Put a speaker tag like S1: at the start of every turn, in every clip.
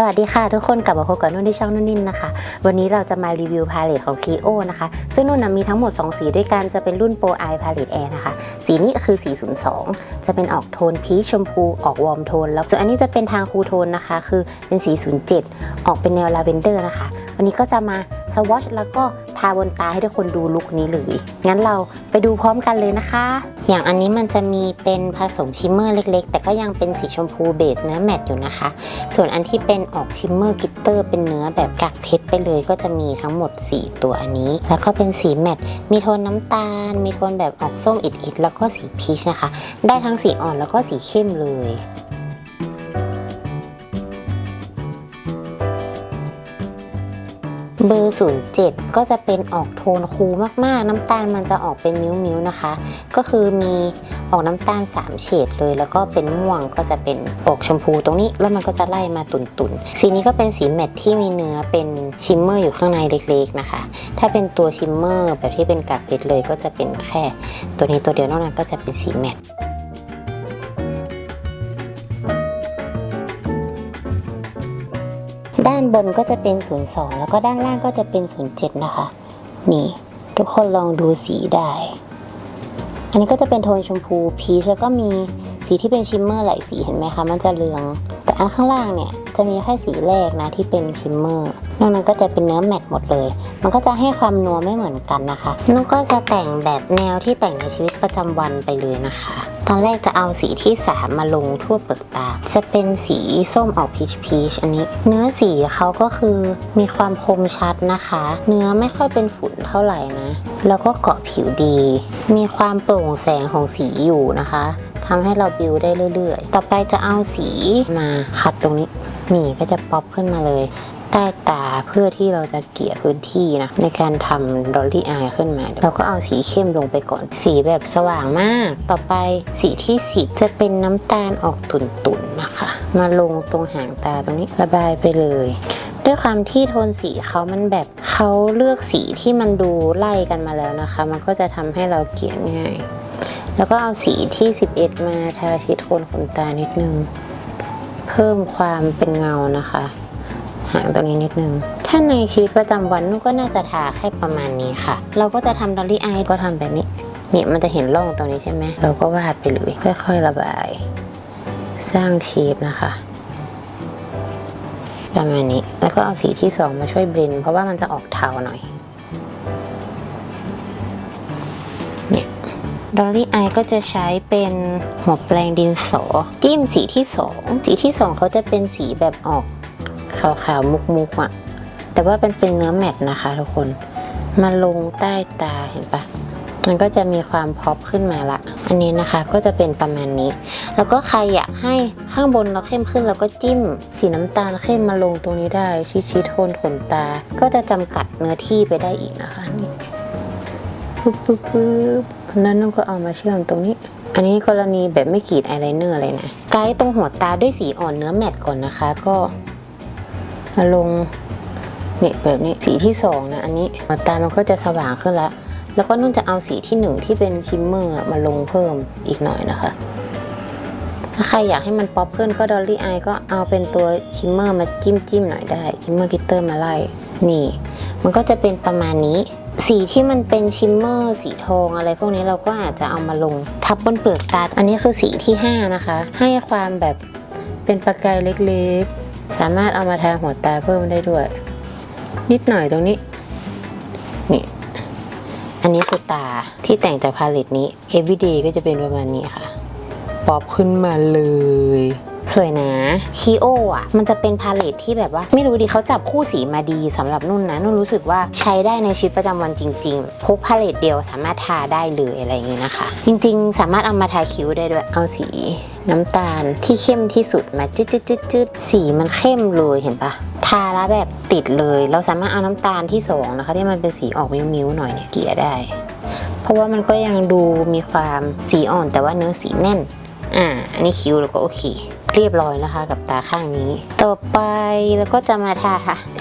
S1: สวัสดีค่ะทุกคนกลับมาพบกับนุ่นที่ช่องนุ่นนินนะคะ วันนี้เราจะมารีวิวพาเลตของ k ีโอนะคะ ซึ่งนุ่นนะมีทั้งหมด 2 สีด้วยกันจะเป็นรุ่นโปรไอพาเลตแอร์นะคะ สีนี้คือ 402 จะเป็นออกโทนพีชชมพูออกวอร์มโทน แล้วส่วนอันนี้จะเป็นทางคูโทนนะคะ คือเป็นสี07 ออกเป็นแนวลาเวนเดอร์นะคะ วันนี้ก็จะมาสวอชแล้วก็ทาบนตาให้ทุกคนดูลุคนี้เลย งั้นเราไปดูพร้อมกันเลยนะคะ อย่างอันนี้มันจะมีเป็นผสมชิมเมอร์เล็กๆ แต่ก็ยังเป็นสีชมพูเบสเนื้อแมตอยู่นะคะ ส่วนอันที่เป็นออกชิมเมอร์กิตเตอร์เป็นเนื้อแบบกากเพชรไปเลยก็จะมีทั้งหมด 4 ตัวอันนี้ แล้วก็เป็นสีแมตมีโทนน้ำตาล มีโทนแบบออกส้มอิดๆแล้วก็สีพีชนะคะ ได้ทั้งสีอ่อนแล้วก็สีเข้มเลย เบอร์ 07 ก็จะเป็นออกโทนคูมากๆ น้ำตาลมันจะออกเป็นมิ้วๆนะคะ ก็คือมีออกน้ำตาล 3 เฉดเลย แล้วก็เป็นม่วงก็จะเป็นออกชมพูตรงนี้ แล้วมันก็จะไล่มาตุ่นๆ สีนี้ก็เป็นสีแมตต์ที่มีเนื้อเป็นชิมเมอร์อยู่ข้างในเล็กๆนะคะ ถ้าเป็นตัวชิมเมอร์แบบที่เป็นกากเพชรเลยก็จะเป็นแค่ตัวนี้ตัวเดียวนอกนั้นก็จะเป็นสีแมต บนก็จะเป็น 02 แล้วก็ด้านล่างก็จะเป็น 07 นะคะ นี่ ทุกคนลองดูสีได้ อันนี้ก็จะเป็นโทนชมพูพีชแล้วก็มี สีที่เป็นชิมเมอร์หลายสีเห็นไหมคะมันจะเหลือง แต่อันข้างล่างเนี่ยจะมีแค่สีแรกนะที่เป็นชิมเมอร์นอกนั้นก็จะเป็นเนื้อแมตต์หมดเลย มันก็จะให้ความนัวไม่เหมือนกันนะคะนุกก็จะแต่งแบบแนวที่แต่งในชีวิตประจำวันไปเลยนะคะ ตอนแรกจะเอาสีที่3มาลงทั่วเปลือกตา จะเป็นสีส้มออกพีชพีชอันนี้ เนื้อสีเขาก็คือมีความคมชัดนะคะ เนื้อไม่ค่อยเป็นฝุ่นเท่าไหร่นะ แล้วก็เกาะผิวดี มีความโปร่งแสงของสีอยู่นะคะ ทำให้เราบิวได้เรื่อยๆ ต่อไปจะเอาสีมาขัดตรงนี้นี่ก็จะป๊อปขึ้นมาเลย ใต้ตาเพื่อที่เราจะเกลี่ยพื้นที่นะ ในการทำดอลลี่อายขึ้นมา เราก็เอาสีเข้มลงไปก่อน สีแบบสว่างมาก ต่อไปสีที่สิบจะเป็นน้ำตาลออกตุ่นๆนะคะ มาลงตรงหางตาตรงนี้ระบายไปเลยด้วยความที่โทนสีเขามันแบบเขาเลือกสีที่มันดูไล่กันมาแล้วนะคะ มันก็จะทำให้เราเกลี่ยง่าย แล้วก็เอาสีที่ 11 มาทาชิดโคนขนตานิดนึง เพิ่มความเป็นเงานะคะ หางตรงนี้นิดนึง ถ้าในชีวิตประจำวันนุกก็น่าจะทาแค่ประมาณนี้ค่ะ เราก็จะทำดอลลี่อายก็ทำแบบนี้ เนี่ยมันจะเห็นร่องตรงนี้ใช่ไหม เราก็วาดไปเลย ค่อยๆระบาย สร้างเชฟนะคะประมาณนี้ แล้วก็เอาสีที่สองมาช่วยเบรนเพราะว่ามันจะออกเทาหน่อย ดอลลี่อายก็จะใช้เป็นหัวแปรงดินสอ จิ้มสีที่สองสีที่สองเขาจะเป็นสีแบบออกขาวๆมุกๆอะ่ะ แต่ว่าเป็นเป็นเนื้อแมตต์นะคะทุกคนมาลงใต้ตาเห็นปะมันก็จะมีความพอปขึ้นมาละ อันนี้นะคะก็จะเป็นประมาณนี้ แล้วก็ใครอยากให้ข้างบนเราเข้มขึ้นเราก็จิ้มสีน้ำตาลเข้มมาลงตรงนี้ได้ชิดชิดๆโทนขนตา ก็จะจำกัดเนื้อที่ไปได้อีกนะคะนี่ปึ๊บปึ๊บ นั้นน้องก็เอามาเชื่อมตรงนี้ อันนี้กรณีแบบไม่กรีดอายไลเนอร์เลยนะ ไกด์ตรงหัวตาด้วยสีอ่อนเนื้อแมตต์ก่อนนะคะ ก็มาลงเนี่ยแบบนี้สีที่สองนะ อันนี้หัวตามันก็จะสว่างขึ้นแล้ว แล้วก็นุ่นจะเอาสีที่หนึ่งที่เป็นชิมเมอร์มาลงเพิ่มอีกหน่อยนะคะ ถ้าใครอยากให้มันป๊อปขึ้นก็ดอลลี่อายก็เอาเป็นตัวชิมเมอร์มาจิ้มจิ้มหน่อยได้ชิมเมอร์กิตเตอร์มาไล่นี่ มันก็จะเป็นประมาณนี้ สีที่มันเป็นชิมเมอร์สีทองอะไรพวกนี้เราก็อาจจะเอามาลงทับบนเปลือกตา อันนี้คือสีที่ 5 นะคะ ให้ความแบบเป็นประกายเล็กๆ สามารถเอามาทาหัวตาเพิ่มได้ด้วย นิดหน่อยตรงนี้ นี่ อันนี้คือตาที่แต่งจากพาเลตนี้ everyday ก็จะเป็นประมาณนี้ค่ะป๊อปขึ้นมาเลย สวยนะคีโออะ มันจะเป็นพาเลตที่แบบว่า ไม่รู้ดิเขาจับคู่สีมาดีสำหรับนุ่นนะ นุ่นรู้สึกว่าใช้ได้ในชีวิตประจำวันจริงๆ พกพาเลตเดียวสามารถทาได้เลยอะไรอย่างนี้นะคะ จริงๆ สามารถเอามาทาคิ้วได้ด้วย เอาสีน้ำตาลที่เข้มที่สุดมาจืดจืดจืดจืดสีมันเข้มเลยเห็นปะทาแล้วแบบติดเลย เราสามารถเอาน้ำตาลที่สองนะคะ ที่มันเป็นสีออกมิ้วๆหน่อยเนี่ยเกลี่ยได้ เพราะว่ามันก็ยังดูมีความสีอ่อนแต่ว่าเนื้อสีแน่น อ่า อันนี้คิ้วแล้วก็โอเค เรียบร้อยนะคะ กับตาข้างนี้ ต่อไปแล้วก็จะมาทา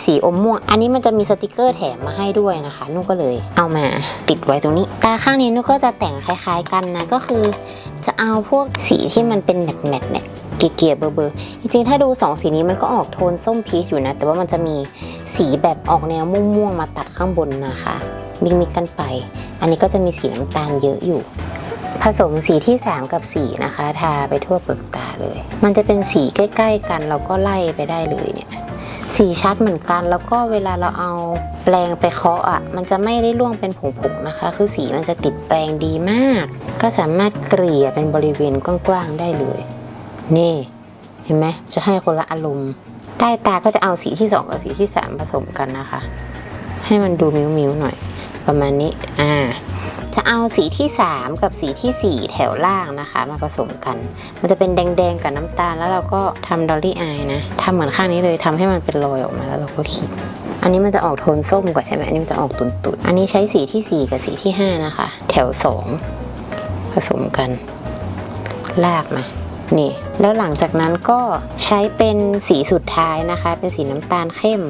S1: สีอมม่วง อันนี้มันจะมีสติกเกอร์แถมมาให้ด้วยนะคะ นุ่นก็เลยเอามาติดไว้ตรงนี้ ตาข้างนี้นุ่นก็จะแต่งคล้ายๆกันนะ ก็คือ จะเอาพวกสีที่มันเป็นแมตต์ๆเนี่ยเกลี่ยเบอร์เบอร์จริงๆ ถ้าดูสองสีนี้มันก็ออกโทนส้มพีชอยู่นะ แต่ว่ามันจะมีสีแบบออกแนวม่วงๆมาตัดข้างบนนะคะมิกมิกกันไป อันนี้ก็จะมีสีน้ำตาลเยอะอยู่ ผสมสีที่ 3 กับสีนะคะ ทาไปทั่วเปลือกตาเลย มันจะเป็นสีใกล้ ๆ กันเราก็ไล่ไปได้เลยเนี่ยสีชัดเหมือนกัน แล้วก็เวลาเราเอาแปรงไปเคาะอะ มันจะไม่ได้ร่วงเป็นผงๆนะคะ คือสีมันจะติดแปรงดีมาก ก็สามารถเกลี่ยเป็นบริเวณกว้างๆได้เลย นี่ เห็นไหมจะให้คนละอารมณ์ใต้ตาก็จะเอาสีที่สองกับสีที่สามผสมกันนะคะ ให้มันดูมิ้วๆหน่อย ประมาณนี้อ่า เอาสีที่ 3 กับสีทีสี่ 4 แถวล่างนะคะ มาผสมกัน มันจะเป็นแดงๆกับน้ำตาล แล้วเราก็ทำดอลลี่อายนะทำเหมือนข้างนี้เลยทำให้มันเป็นรอยออกมาแล้วเราก็ขีดอันนี้มันจะออกโทนส้มกว่าใช่ไหมอันนี้มันจะออกตุนๆอันนี้ใช้สีทีสี่4 กับสีที่ 5 นะคะ แถว 2 ผสมกัน ลากมานี่แล้วหลังจากนั้นก็ใช้เป็นสีสุดท้ายนะคะ เป็นสีน้ำตาลเข้ม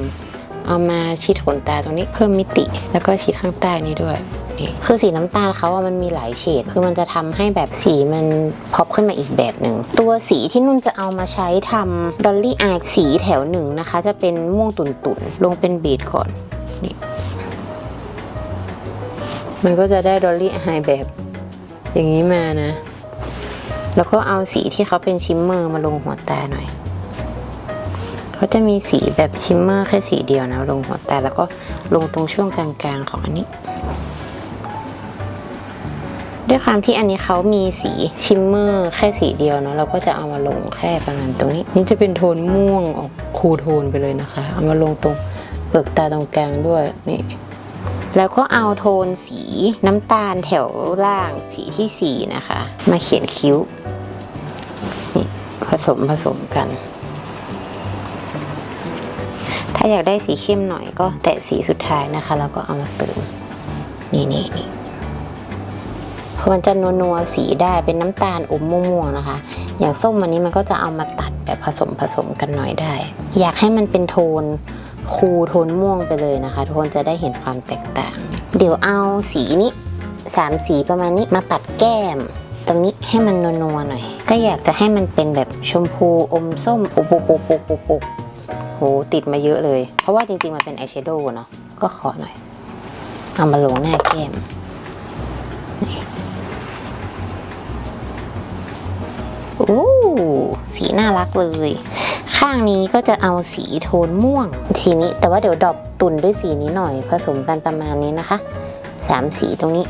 S1: เอามาชิดขนตาตรงนี้เพิ่มมิติ แล้วก็ชิดข้างใต้นี้ด้วย นี่คือสีน้ำตาลเขาอะมันมีหลายเฉด คือมันจะทำให้แบบสีมันพอปขึ้นมาอีกแบบหนึ่ง ตัวสีที่นุ่นจะเอามาใช้ทำดอลลี่อายสีแถวหนึ่งนะคะ จะเป็นม่วงตุ่นๆ ลงเป็นบีดก่อน นี่ มันก็จะได้ดอลลี่อายแบบ อย่างนี้มานะ แล้วก็เอาสีที่เขาเป็นชิมเมอร์มาลงหัวตาหน่อยเขาจะมีสีแบบชิมเมอร์แค่สีเดียวนะ ลงหัวตาแล้วก็ลงตรงช่วงกลางๆของอันนี้ ด้วยความที่อันนี้เขามีสีชิมเมอร์แค่สีเดียวเนาะเราก็จะเอามาลงแค่ประมาณตรงนี้ นี่จะเป็นโทนม่วงออกคูลโทนไปเลยนะคะ เอามาลงตรงเปลือกตาตรงกลางด้วยนี่แล้วก็เอาโทนสีน้ำตาลแถวล่างสีที่สี่นะคะ มาเขียนคิ้วนี่ผสมผสมกัน ถ้าอยากได้สีเข้มหน่อยก็แตะสีสุดท้ายนะคะ แล้วก็เอามาเติมนี่นี่นี่ มันจะนัวนัวๆสีได้เป็นน้ำตาลอมม่วงๆนะคะ อย่างส้มอันนี้มันก็จะเอามาตัดแบบผสมผสมกันหน่อยได้ อยากให้มันเป็นโทนคูโทนม่วงไปเลยนะคะทุกคนจะได้เห็นความแตกต่าง เดี๋ยวเอาสีนี้สามสีประมาณนี้มาปัดแก้ม ตรงนี้ให้มันนัวๆหน่อย ก็อยากจะให้มันเป็นแบบชมพูอมส้มปุกปุกปุกปุกปุกปุโหติดมาเยอะเลย เพราะว่าจริงๆมันเป็นอายแชโดว์เนาะก็ขอหน่อย เอามาลงหน้าแก้ม โอ้สีน่ารักเลย ข้างนี้ก็จะเอาสีโทนม่วงทีนี้แต่ว่าเดี๋ยวดรอปตุ่นด้วยสีนี้หน่อย ผสมกันประมาณนี้นะคะสามสีตรงนี้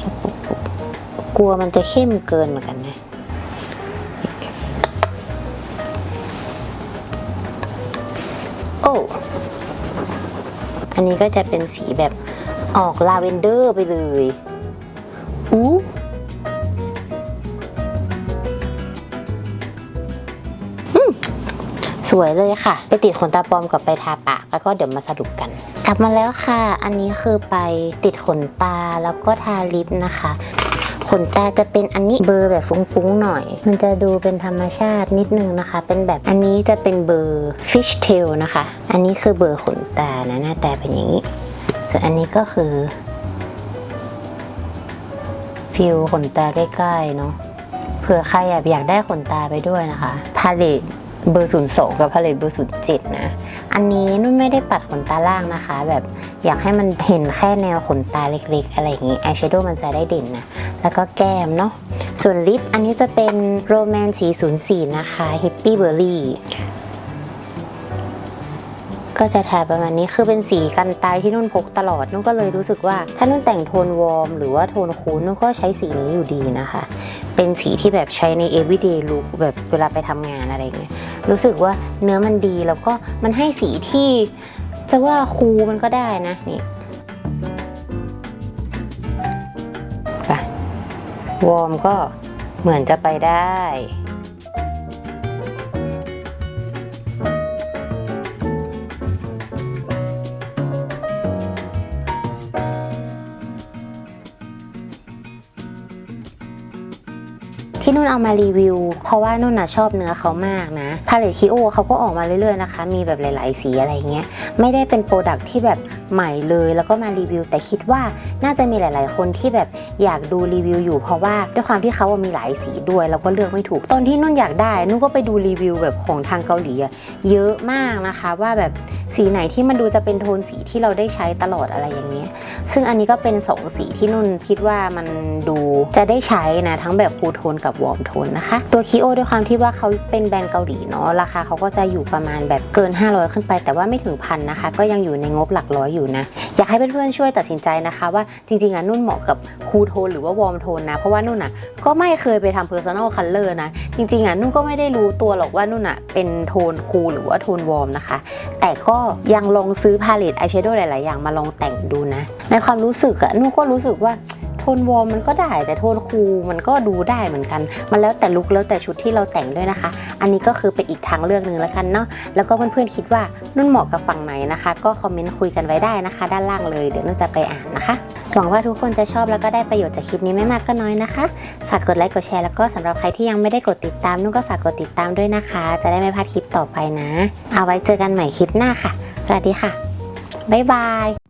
S1: กลัวมันจะเข้มเกินเหมือนกันนะโอ้อันนี้ก็จะเป็นสีแบบออกลาเวนเดอร์ไปเลยอู้ สวยเลยค่ะ ไปติดขนตาปลอมกับไปทาปาก แล้วก็เดี๋ยวมาสรุปกัน กลับมาแล้วค่ะ อันนี้คือไปติดขนตาแล้วก็ทาลิปนะคะขนตาจะเป็นอันนี้เบอร์แบบฟุ้งๆหน่อย มันจะดูเป็นธรรมชาตินิดนึงนะคะ เป็นแบบอันนี้จะเป็นเบอร์ fish tail นะคะ อันนี้คือเบอร์ขนตานะหน้าตาเป็นอย่างนี้ ส่วนอันนี้ก็คือฟิลขนตาใกล้ๆเนาะ เผื่อใครอยากอยากได้ขนตาไปด้วยนะคะ พาเลต เบอร์ศูนย์สองกับพาเลตเบอร์ศูนย์เจ็ดนะ อันนี้นุ่นไม่ได้ปัดขนตาล่างนะคะ แบบอยากให้มันเห็นแค่แนวขนตาเล็กๆ อะไรอย่างงี้ อายแชโดว์มันจะได้เด่นนะ แล้วก็แก้มเนาะ ส่วนลิปอันนี้จะเป็นโรแมนสี04นะคะฮิปปี้เบอร์รี่ก็จะทาประมาณนี้คือเป็นสีกันตายที่นุ่นพกตลอดนุ่นก็เลยรู้สึกว่า ถ้านุ่นแต่งโทนวอร์มหรือว่าโทนคูลนุ่นก็ใช้สีนี้อยู่ดีนะคะ เป็นสีที่แบบใช้ใน everyday look แบบเวลาไปทำงานอะไรเงี้ย รู้สึกว่าเนื้อมันดีแล้วก็มันให้สีที่จะว่าคูมันก็ได้นะนี่วอร์มก็เหมือนจะไปได้ ที่นุ่นเอามารีวิว เพราะว่านุ่นน่ะชอบเนื้อเขามากนะพาเลตคิโอเขาก็ออกมาเรื่อยๆนะคะ มีแบบหลายๆสีอะไรเงี้ยไม่ได้เป็นโปรดักที่แบบใหม่เลยแล้วก็มารีวิว แต่คิดว่าน่าจะมีหลาย ๆ คนที่แบบอยากดูรีวิวอยู่ เพราะว่าด้วยความที่เขามีหลายสีด้วยแล้วก็เลือกไม่ถูกตอนที่นุ่นอยากได้นุ่นก็ไปดูรีวิวแบบของทางเกาหลีเยอะมากนะคะว่าแบบ สีไหนที่มันดูจะเป็นโทนสีที่เราได้ใช้ตลอดอะไรอย่างเงี้ยซึ่งอันนี้ก็เป็นสองสีที่นุ่นคิดว่ามันดูจะได้ใช้นะทั้งแบบคูลโทนกับวอร์มโทนนะคะ ตัวคิโอด้วยความที่ว่าเขาเป็นแบรนด์เกาหลีเนาะราคาเขาก็จะอยู่ประมาณแบบเกิน 500 ขึ้นไป แต่ว่าไม่ถึงพันนะคะ ก็ยังอยู่ในงบหลักร้อยอยู่นะ อยากให้เพื่อนๆช่วยตัดสินใจนะคะ ว่าจริงๆอะนุ่นเหมาะกับคูลโทนหรือว่าวอร์มโทนนะ เพราะว่านุ่นอะก็ไม่เคยไปทำ personal color นะ จริงๆอะนุ่นก็ไม่ได้รู้ตัวหรอกว่านุ่นอะเป็นโทนคูลหรือว่าโทนวอร์มนะคะ แต่ก็ยังลองซื้อพาเลตอายแชโดว์หลาย ๆ อย่างมาลองแต่งดูนะ ในความรู้สึกอะนุ่ก็รู้สึกว่า นวอร์มมันก็ได้ แต่โทนคูลมันก็ดูได้เหมือนกัน มันแล้วแต่ลุคแล้วแต่ชุดที่เราแต่งด้วยนะคะ อันนี้ก็คือเป็นอีกทางเลือกหนึ่งแล้วกันเนาะแล้วก็เพื่อนๆคิดว่านุ่นเหมาะกับฝั่งไหนนะคะ ก็คอมเมนต์คุยกันไว้ได้นะคะ ด้านล่างเลยเดี๋ยวนุ่นจะไปอ่านนะคะหวังว่าทุกคนจะชอบแล้วก็ได้ประโยชน์จากคลิปนี้ไม่มากก็น้อยนะคะ ฝากกดไลค์กดแชร์แล้วก็สำหรับใครที่ยังไม่ได้กดติดตามนุ่นก็ฝากกดติดตามด้วยนะคะ จะได้ไม่พลาดคลิปต่อไปนะ เอาไว้เจอกันใหม่คลิปหน้าค่ะ สวัสดีค่ะบ๊ายบาย